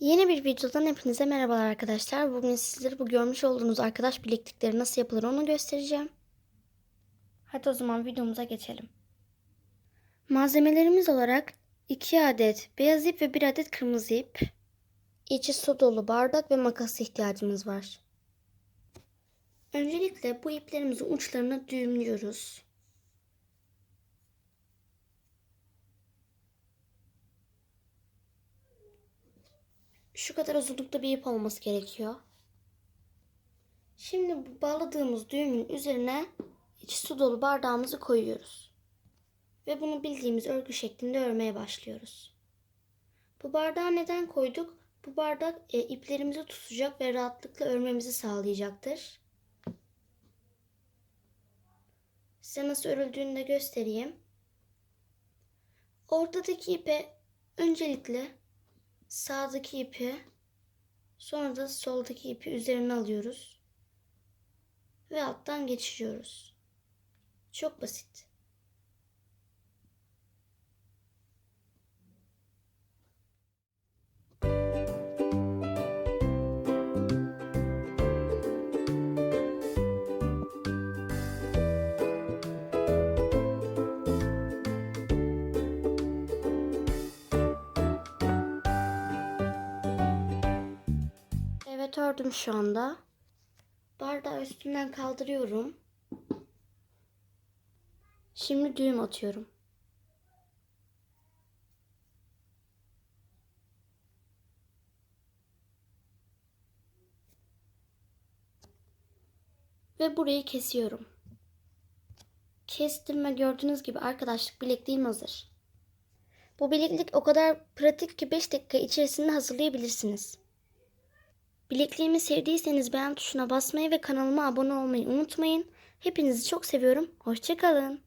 Yeni bir videodan hepinize merhabalar arkadaşlar. Bugün sizlere bu görmüş olduğunuz arkadaş bileklikleri nasıl yapılır onu göstereceğim. Hadi o zaman videomuza geçelim. Malzemelerimiz olarak 2 adet beyaz ip ve 1 adet kırmızı ip, içi su dolu bardak ve makas ihtiyacımız var. Öncelikle bu iplerimizin uçlarını düğümlüyoruz. Şu kadar uzunlukta bir ip olması gerekiyor. Şimdi bağladığımız düğümün üzerine içi su dolu bardağımızı koyuyoruz. Ve bunu bildiğimiz örgü şeklinde örmeye başlıyoruz. Bu bardağı neden koyduk? Bu bardak e, iplerimizi tutacak ve rahatlıkla örmemizi sağlayacaktır. Size nasıl örüldüğünü de göstereyim. Ortadaki ipe öncelikle sağdaki ipi sonra da soldaki ipi üzerine alıyoruz ve alttan geçiriyoruz. Çok basit. Evet ördüm şu anda. Bardağı üstünden kaldırıyorum. Şimdi düğüm atıyorum. Ve burayı kesiyorum. Kestim ve gördüğünüz gibi arkadaşlık bilekliğim hazır. Bu bileklik o kadar pratik ki 5 dakika içerisinde hazırlayabilirsiniz. Bilekliğimi sevdiyseniz beğen tuşuna basmayı ve kanalıma abone olmayı unutmayın. Hepinizi çok seviyorum. Hoşçakalın.